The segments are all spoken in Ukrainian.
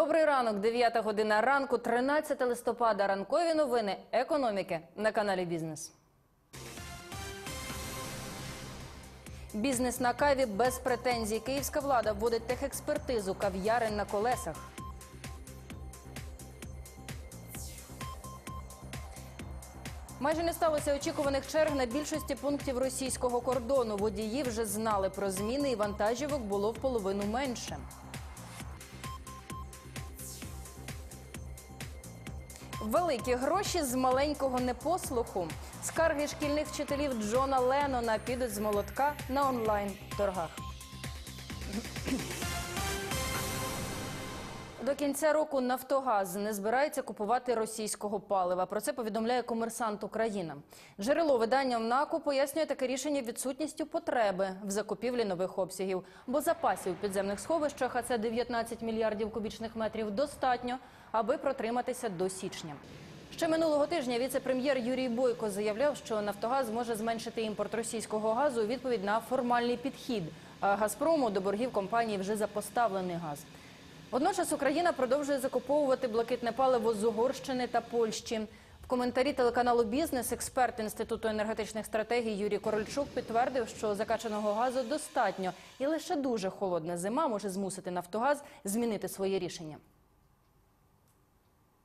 Добрий ранок, 9 година ранку, 13 листопада. Ранкові новини економіки на каналі Бізнес. Бізнес на каві без претензій. Київська влада вводить техекспертизу кав'ярень на колесах. Майже не сталося очікуваних черг на більшості пунктів російського кордону. Водії вже знали про зміни, і вантажівок було в половину менше. Великі гроші з маленького непослуху. Скарги шкільних вчителів Джона Леннона підуть з молотка на онлайн торгах. До кінця року Нафтогаз не збирається купувати російського палива. Про це повідомляє комерсант Україна. Джерело видання МНАКу пояснює таке рішення відсутністю потреби в закупівлі нових обсягів, бо запасів у підземних сховищах, а це 19 мільярдів кубічних метрів, достатньо, аби протриматися до січня. Ще минулого тижня віце-прем'єр Юрій Бойко заявляв, що Нафтогаз може зменшити імпорт російського газу у відповідь на формальний підхід. А Газпрому до боргів компанії вже за поставлений газ. Водночас Україна продовжує закуповувати блакитне паливо з Угорщини та Польщі. В коментарі телеканалу Бізнес експерт інституту енергетичних стратегій Юрій Корольчук підтвердив, що закачаного газу достатньо, і лише дуже холодна зима може змусити Нафтогаз змінити своє рішення.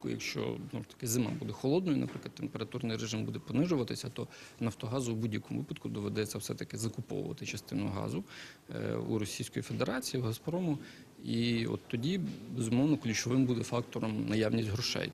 Якщо ж таки зима буде холодною, наприклад, температурний режим буде понижуватися, то Нафтогазу у будь-якому випадку доведеться все-таки закуповувати частину газу е, у Російської Федерації, в Газпрому. І от тоді, безумовно, ключовим буде фактором наявність грошей.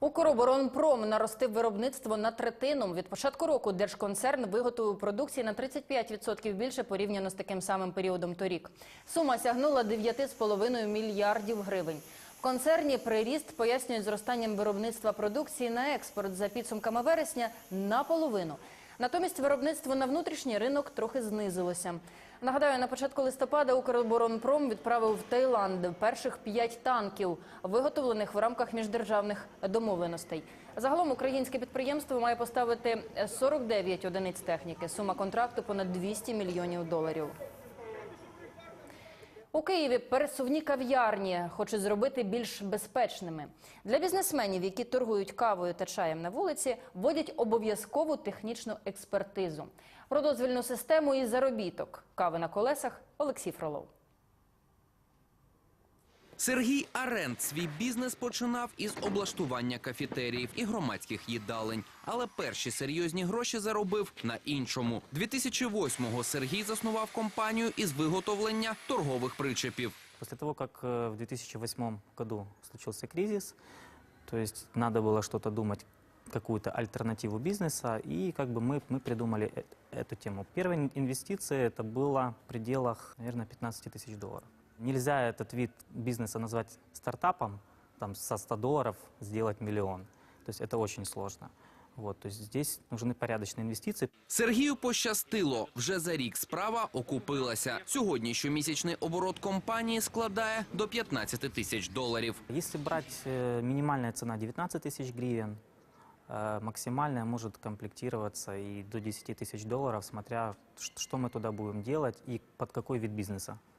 Укроборонпром наростив виробництво на третину. Від початку року держконцерн виготовив продукції на 35% більше порівняно з таким самим періодом торік. Сума сягнула 9,5 мільярдів гривень. В концерні приріст пояснюють зростанням виробництва продукції на експорт за підсумками вересня наполовину. Натомість виробництво на внутрішній ринок трохи знизилося. Нагадаю, на початку листопада Укроборонпром відправив в Таїланд перших п'ять танків, виготовлених в рамках міждержавних домовленостей. Загалом українське підприємство має поставити 49 одиниць техніки. Сума контракту понад 200 мільйонів доларів. У Києві пересувні кав'ярні хочуть зробити більш безпечними. Для бізнесменів, які торгують кавою та чаєм на вулиці, вводять обов'язкову технічну експертизу. Про дозвільну систему і заробіток кави на колесах Олексій Фролов. Сергій Арент свій бізнес починав із облаштування кафетеріїв і громадських їдалень, але перші серйозні гроші заробив на іншому. 2008-го Сергій заснував компанію із виготовлення торгових причепів. После того, как э, в 2008 году случился кризис, то есть надо было что-то думать, какую-то альтернативу бизнеса, и как бы мы, мы придумали э- эту тему. Первая инвестиция это было в пределах, наверное, 15 тысяч долларов. Нельзя этот вид бизнеса назвать стартапом, там со 100 долларов сделать миллион. То есть это очень сложно. Вот, то есть здесь нужны порядочные инвестиции. Сергію пощастило. Вже за рік справа окупилася. Сьогодні щомісячний оборот компанії складає до 15 тисяч доларів. Если брать э, минимальная цена 19 тысяч гривен, э, максимальная может комплектироваться и до 10 тысяч долларов, смотря ш- что мы туда будем делать и под какой вид бизнеса э- э,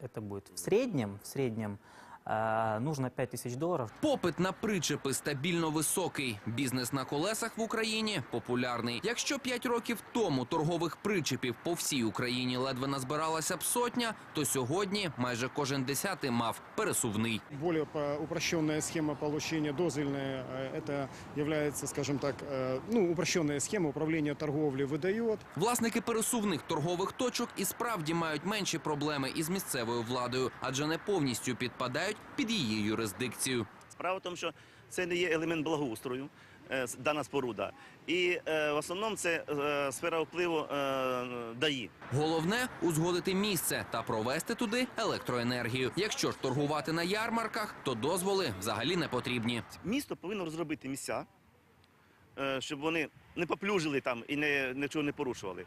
это будет. В среднем, в среднем э, нужно 5 тысяч долларов, Попит на причепи стабільно високий. Бізнес на колесах в Україні популярний. Якщо 5 років тому торгових причепів по всій Україні ледве назбиралася б сотня, то сьогодні майже кожен десятий мав пересувний. Более по- упрощенная схема получения дозвольная, э, это является, скажем так, э, ну, упрощенная схема управления торговлей выдает. Власники пересувних торгових точок і справді мають менші проблеми із місцевою владою, адже не повністю підпадають під її юрисдикцію. Справа в тому, що це не є елемент благоустрою, е, дана споруда. І е, в основному це е, сфера впливу ДАІ. Головне узгодити місце та провести туди електроенергію. Якщо ж торгувати на ярмарках, то дозволи взагалі не потрібні. Місто повинно розробити місця, щоб вони не поплюжили там і не, нічого не порушували.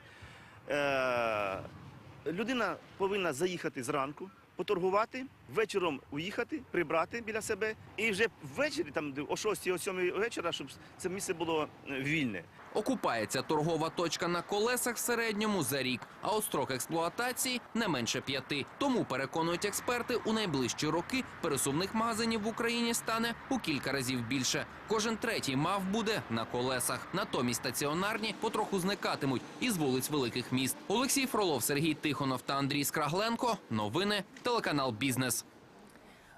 Людина повинна заїхати зранку, поторгувати, вечором уїхати, прибрати біля себе, і вже ввечері, там о 6 о 7 вечора, щоб це місце було е, вільне. Окупається торгова точка на колесах в середньому за рік, а от строк експлуатації не менше п'яти. Тому переконують експерти, у найближчі роки пересувних магазинів в Україні стане у кілька разів більше. Кожен третій мав буде на колесах. Натомість стаціонарні потроху зникатимуть із вулиць великих міст. Олексій Фролов, Сергій Тихонов та Андрій Скрагленко. Новини телеканал Бізнес.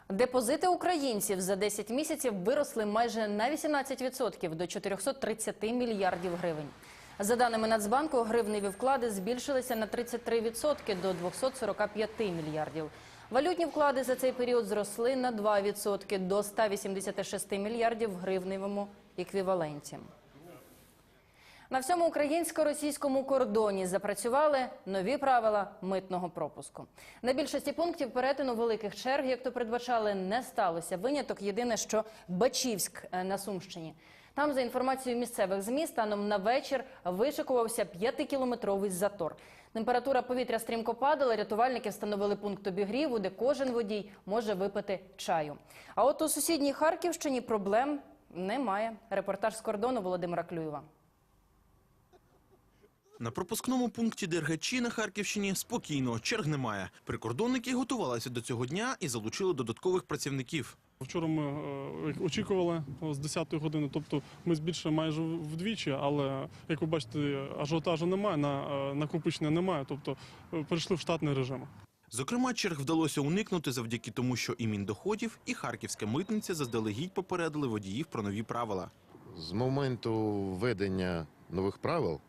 Депозити українців за 10 місяців виросли майже на 18% до 430 мільярдів гривень. За даними Нацбанку, гривневі вклади збільшилися на 33% до 245 мільярдів. Валютні вклади за цей період зросли на 2% до 186 мільярдів гривневому еквіваленті. На всьому українсько-російському кордоні запрацювали нові правила митного пропуску. На більшості пунктів перетину великих черг, як то передбачали, не сталося. Виняток єдине, що Бачівськ е, на Сумщині. Там, за інформацією місцевих ЗМІ, станом на вечір вишикувався п'ятикілометровий затор. Температура повітря стрімко падала. Рятувальники встановили пункт обігріву, де кожен водій може випити чаю. А от у сусідній Харківщині проблем немає. Репортаж з кордону Володимира Клюєва. На пропускному пункті Дергачі на Харківщині спокійно, черг немає. Прикордонники готувалися до цього дня і залучили додаткових працівників. Вчора ми е, очікували з 10-ї години, тобто ми збільшили майже вдвічі, але як ви бачите, ажіотажу немає, на е, накопичення немає, тобто е, перейшли в штатний режим. Зокрема, черг вдалося уникнути завдяки тому, що і Міндоходів, і Харківська митниця заздалегідь попередили водіїв про нові правила. З моменту введення нових правил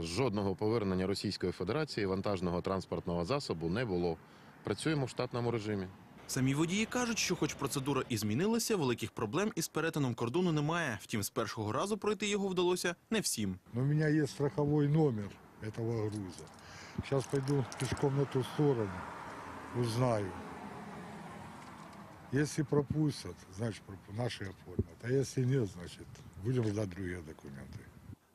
жодного повернення Російської Федерації вантажного транспортного засобу не було. Працюємо в штатному режимі. Самі водії кажуть, що хоч процедура і змінилася, великих проблем із перетином кордону немає. Втім, з першого разу пройти його вдалося не всім. У меня есть страховой номер этого груза. Сейчас пойду пешком на ту сторону, узнаю. Если пропустят, значит наши оформят. А если нет, значит будем ждать другие документы.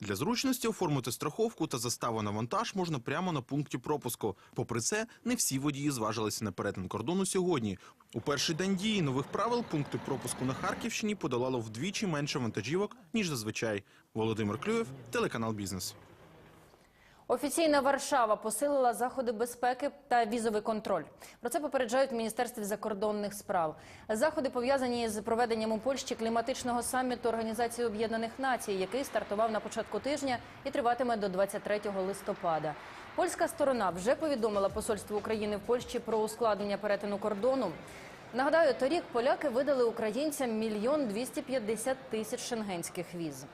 Для зручності оформити страховку та заставу на вантаж можна прямо на пункті пропуску. Попри це, не всі водії зважилися на перетин кордону сьогодні. У перший день дії нових правил пункти пропуску на Харківщині подолало вдвічі менше вантажівок, ніж зазвичай. Володимир Клюєв, телеканал Бізнес. Офіційна Варшава посилила заходи безпеки та візовий контроль. Про це попереджають в Міністерстві закордонних справ. Заходи пов'язані з проведенням у Польщі кліматичного саміту Організації Об'єднаних Націй, який стартував на початку тижня і триватиме до 23 листопада. Польська сторона вже повідомила посольству України в Польщі про ускладнення перетину кордону. Нагадаю, торік поляки видали українцям мільйон 250 тисяч шенгенських віз.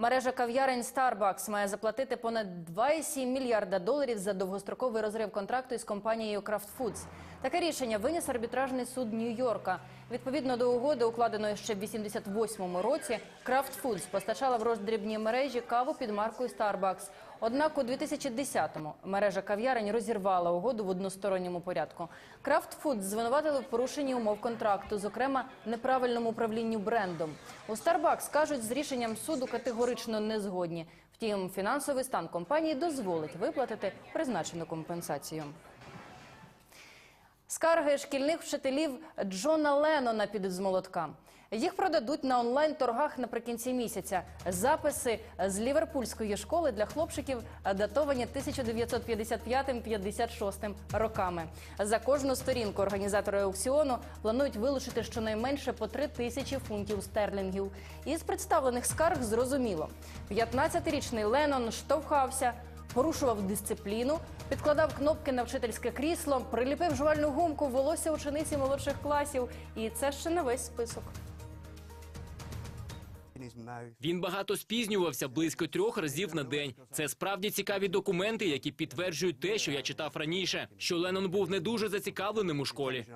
Мережа кав'ярень Starbucks має заплатити понад 2,7 мільярда доларів за довгостроковий розрив контракту із компанією Kraft Foods. Таке рішення виніс арбітражний суд Нью-Йорка. Відповідно до угоди, укладеної ще в 88-му році, Kraft Foods постачала в роздрібній мережі каву під маркою Starbucks. Однак у 2010-му мережа кав'ярень розірвала угоду в односторонньому порядку. Foods звинуватили в порушенні умов контракту, зокрема неправильному управлінню брендом. У Starbucks кажуть, з рішенням суду категорично не згодні. Втім, фінансовий стан компанії дозволить виплатити призначену компенсацію. Скарги шкільних вчителів Джона Леннона підуть з молотка. Їх продадуть на онлайн-торгах наприкінці місяця. Записи з ліверпульської школи для хлопчиків датовані 1955-56 роками. За кожну сторінку організатори аукціону планують вилучити щонайменше по 3 тисячі фунтів стерлінгів. Із представлених скарг зрозуміло, 15-річний Леннон штовхався, порушував дисципліну, підкладав кнопки на вчительське крісло, приліпив жувальну гумку волосся учениці молодших класів. І це ще не весь список. Він багато спізнювався близько трьох разів на день. Це справді цікаві документи, які підтверджують те, що я читав раніше, що Леннон був не дуже зацікавленим у школі.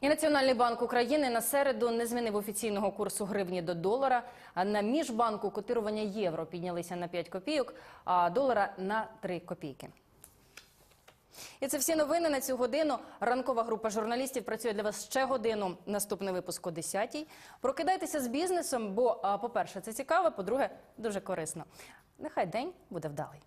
І Національний банк України на середу не змінив офіційного курсу гривні до долара. А на міжбанку котирування євро піднялися на 5 копійок, а долара на 3 копійки. І це всі новини на цю годину. Ранкова група журналістів працює для вас ще годину. Наступний випуск о 10-й. Прокидайтеся з бізнесом, бо, по-перше, це цікаво, по-друге, дуже корисно. Нехай день буде вдалий.